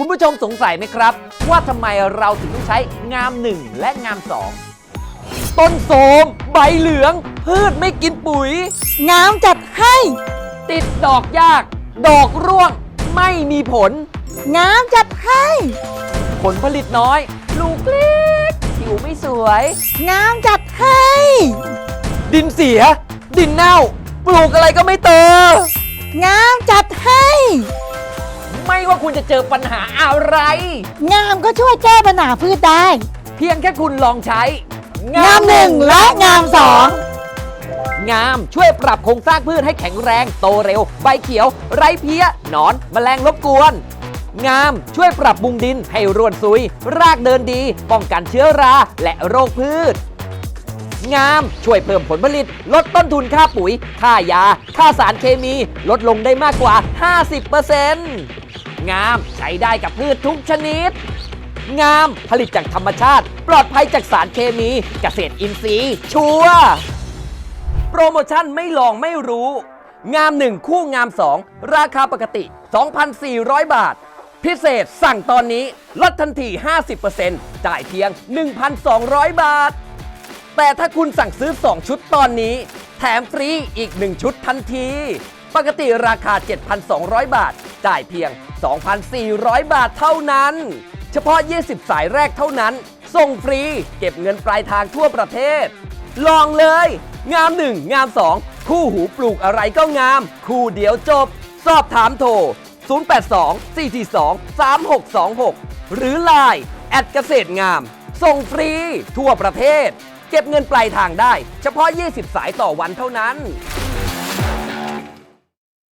คุณผู้ชมสงสัยไหมครับ ว่าทำไมเราถึงต้องใช้งาม 1 และงาม 2 ต้นโสม ใบเหลือง พืชไม่กินปุ๋ย งามจัดให้ ติดดอกยาก ดอกร่วง ไม่มีผล งามจัดให้ ผลผลิตน้อย ลูกเล็กผิวไม่สวย งามจัดให้ ดินเสีย ดินเน่า ปลูกอะไรก็ไม่โต ว่าคุณจะเจอปัญหาอะไร งามก็ช่วยแก้ปัญหาพืชได้ เพียงแค่คุณลองใช้ งามหนึ่งและงามสอง งามช่วยปรับโครงสร้างพืชให้แข็งแรง โตเร็ว ใบเขียว ไร้เพี้ยหนอน แมลงรบกวน งามช่วยปรับปรุงดินให้ร่วนซุย รากเดินดี ป้องกันเชื้อราและโรคพืช งามช่วยเพิ่มผลผลิต ลดต้นทุนค่าปุ๋ย ค่ายา ค่าสารเคมี ลดลงได้มากกว่า 50% งามใช้ได้กับพืชทุกชนิด งามผลิตจากธรรมชาติ ปลอดภัยจากสารเคมี เกษตรอินทรีย์ ชัวร์โปรโมชั่นไม่ลองไม่รู้ งาม 1 คู่งาม 2 ราคาปกติ 2,400 บาท พิเศษสั่งตอนนี้ลดทันที 50%จ่ายเพียง 1,200 บาท แต่ถ้าคุณสั่งซื้อ 2 ชุดตอนนี้ แถมฟรีอีก 1 ชุดทันที ปกติราคา 7,200 บาท จ่ายเพียง 2,400 บาทเท่านั้น เฉพาะ 20 สายแรกเท่านั้น ส่งฟรีเก็บเงินปลายทางทั่วประเทศ ลองเลย งาม 1 งาม 2 คู่หูปลูกอะไรก็งาม คู่เดียวจบ สอบถามโทร 082 442 3626 หรือ Line แอดเกษตรงาม ส่งฟรีทั่วประเทศ เก็บเงินปลายทางได้ เฉพาะ 20 สายต่อวันเท่านั้น